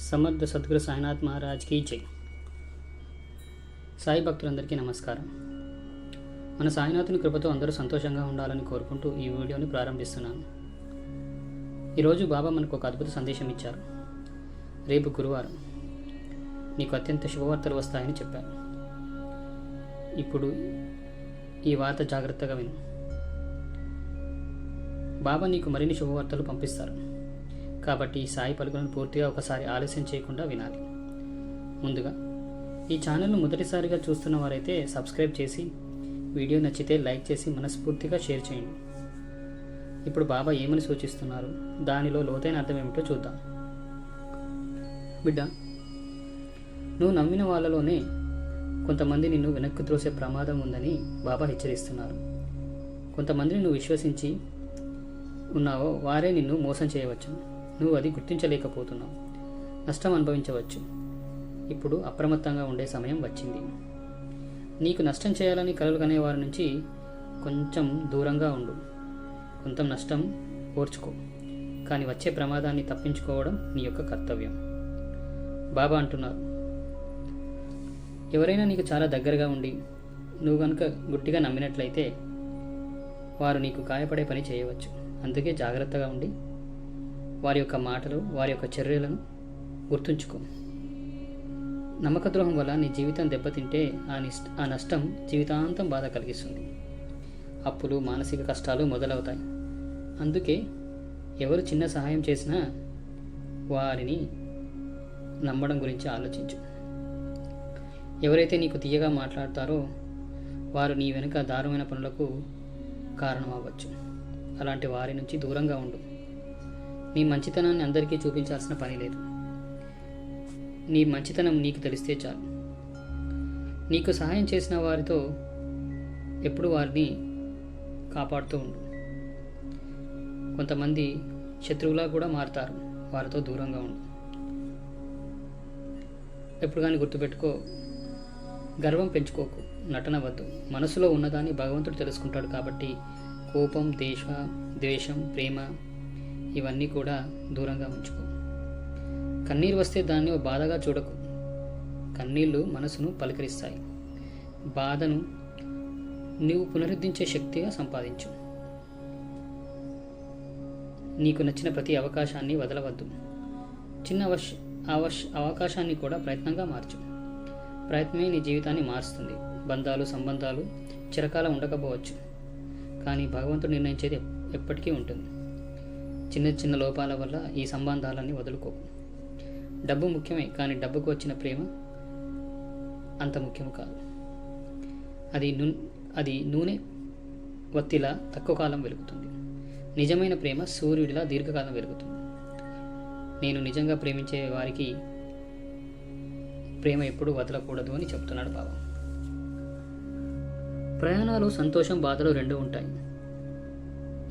సమర్థ సద్గురు సాయినాథ్ మహారాజ్ కీ జై. సాయి భక్తులందరికీ నమస్కారం. మన సాయినాథుని కృపతో అందరూ సంతోషంగా ఉండాలని కోరుకుంటూ ఈ వీడియోని ప్రారంభిస్తున్నాను. ఈరోజు బాబా మనకు ఒక అద్భుత సందేశం ఇచ్చారు. రేపు గురువారం నీకు అత్యంత శుభవార్తలు వస్తాయని చెప్పారు. ఇప్పుడు ఈ వార్త జాగ్రత్తగా విను. బాబా నీకు మరిన్ని శుభవార్తలు పంపిస్తారు. కాబట్టి ఈ సాయి పలుకులను పూర్తిగా ఒకసారి ఆలస్యం చేయకుండా వినాలి. ముందుగా ఈ ఛానల్ను మొదటిసారిగా చూస్తున్న వారైతే సబ్స్క్రైబ్ చేసి వీడియో నచ్చితే లైక్ చేసి మనస్ఫూర్తిగా షేర్ చేయండి. ఇప్పుడు బాబా ఏమని సూచిస్తున్నారు? దానిలో లోతైన అర్థం ఏమిటో చూద్దాం. బిడ్డ నువ్వు నమ్మిన వాళ్ళలోనే కొంతమంది నిన్ను వెనక్కి త్రోసే ప్రమాదం ఉందని బాబా హెచ్చరిస్తున్నారు. కొంతమందిని నువ్వు విశ్వసించి ఉన్నావో వారే నిన్ను మోసం చేయవచ్చు. నువ్వు అది గుర్తించలేకపోతున్నావు. నష్టం అనుభవించవచ్చు. ఇప్పుడు అప్రమత్తంగా ఉండే సమయం వచ్చింది. నీకు నష్టం చేయాలని కలలు కనేవారి నుంచి కొంచెం దూరంగా ఉండు. కొంత నష్టం ఓర్చుకో. కానీ వచ్చే ప్రమాదాన్ని తప్పించుకోవడం నీ యొక్క కర్తవ్యం. బాబా అంటున్నారు. ఎవరైనా నీకు చాలా దగ్గరగా ఉండి నువ్వు కనుక గుట్టిగా నమ్మినట్లయితే వారు నీకు గాయపడే పని చేయవచ్చు. అందుకే జాగ్రత్తగా ఉండి వారి యొక్క మాటలు వారి యొక్క చర్యలను గుర్తుంచుకో. నమ్మకద్రోహం వల్ల నీ జీవితం దెబ్బతింటే ఆ నిష్ట ఆ నష్టం జీవితాంతం బాధ కలిగిస్తుంది. అప్పులు మానసిక కష్టాలు మొదలవుతాయి. అందుకే ఎవరు చిన్న సహాయం చేసినా వారిని నమ్మడం గురించి ఆలోచించు. ఎవరైతే నీకు తీయగా మాట్లాడతారో వారు నీ వెనుక దారుణమైన పనులకు కారణం అవ్వచ్చు అలాంటి వారి నుంచి దూరంగా ఉండు. నీ మంచితనాన్ని అందరికీ చూపించాల్సిన పని లేదు. నీ మంచితనం నీకు తెలిస్తే చాలు. నీకు సహాయం చేసిన వారితో ఎప్పుడు వారిని కాపాడుతూ ఉండు. కొంతమంది శత్రువులా కూడా మారుతారు. వారితో దూరంగా ఉండు. ఎప్పుడు కానీ గుర్తుపెట్టుకో గర్వం పెంచుకోకు. నటన వద్దు. మనసులో ఉన్నదాన్ని భగవంతుడు తెలుసుకుంటాడు కాబట్టి కోపం దేశ ద్వేషం ప్రేమ ఇవన్నీ కూడా దూరంగా ఉంచుకో. కన్నీరు వస్తే దాన్ని ఓ బాధగా చూడకు. కన్నీళ్ళు మనసును పలకరిస్తాయి. బాధను నీవు పునరుద్ధరించే శక్తిగా సంపాదించు. నీకు నచ్చిన ప్రతి అవకాశాన్ని వదలవద్దు. చిన్న అవశ అవశ అవకాశాన్ని కూడా ప్రయత్నంగా మార్చు. ప్రయత్నమే నీ జీవితాన్ని మారుస్తుంది. బంధాలు సంబంధాలు చిరకాలం ఉండకపోవచ్చు. కానీ భగవంతుడు నిర్ణయించేది ఎప్పటికీ ఉంటుంది. చిన్న చిన్న లోపాల వల్ల ఈ సంబంధాలన్నీ వదులుకో డబ్బు ముఖ్యమే కానీ డబ్బుకు వచ్చిన ప్రేమ అంత ముఖ్యం కాదు. అది ను అది నూనె వత్తిలా తక్కువ కాలం వెలుగుతుంది. నిజమైన ప్రేమ సూర్యుడిలా దీర్ఘకాలం వెలుగుతుంది. నేను నిజంగా ప్రేమించే వారికి ప్రేమ ఎప్పుడూ వదలకూడదు అని చెప్తున్నాడు బాబా. ప్రయాణాలు సంతోషం బాధలు రెండు ఉంటాయి.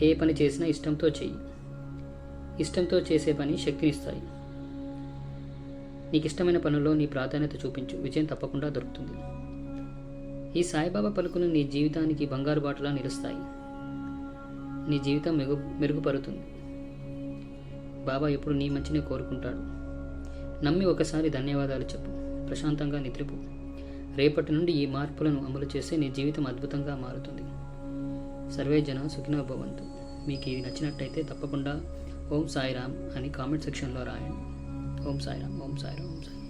ఏ పని చేసినా ఇష్టంతో చెయ్యి. ఇష్టంతో చేసే పని శక్తినిస్తాయి. నీకు ఇష్టమైన పనుల్లో నీ ప్రాధాన్యత చూపించు. విజయం తప్పకుండా దొరుకుతుంది. ఈ సాయిబాబా పలుకులు నీ జీవితానికి బంగారు బాటలా నిలుస్తాయి. నీ జీవితం మెరుగు మెరుగుపడుతుంది బాబా ఎప్పుడు నీ మంచినే కోరుకుంటాడు. నమ్మి ఒకసారి ధన్యవాదాలు చెప్పు. ప్రశాంతంగా నిద్రపో. రేపటి నుండి ఈ మార్పులను అమలు చేస్తే నీ జీవితం అద్భుతంగా మారుతుంది. సర్వే జన సుఖినోభవంతు మీకు ఇది నచ్చినట్టయితే తప్పకుండా ఓం సాయిరామ్ అని కామెంట్ సెక్షన్లో రాయండి. ఓం సాయిరామ్ ఓం సాయిరామ్ ఓం సాయి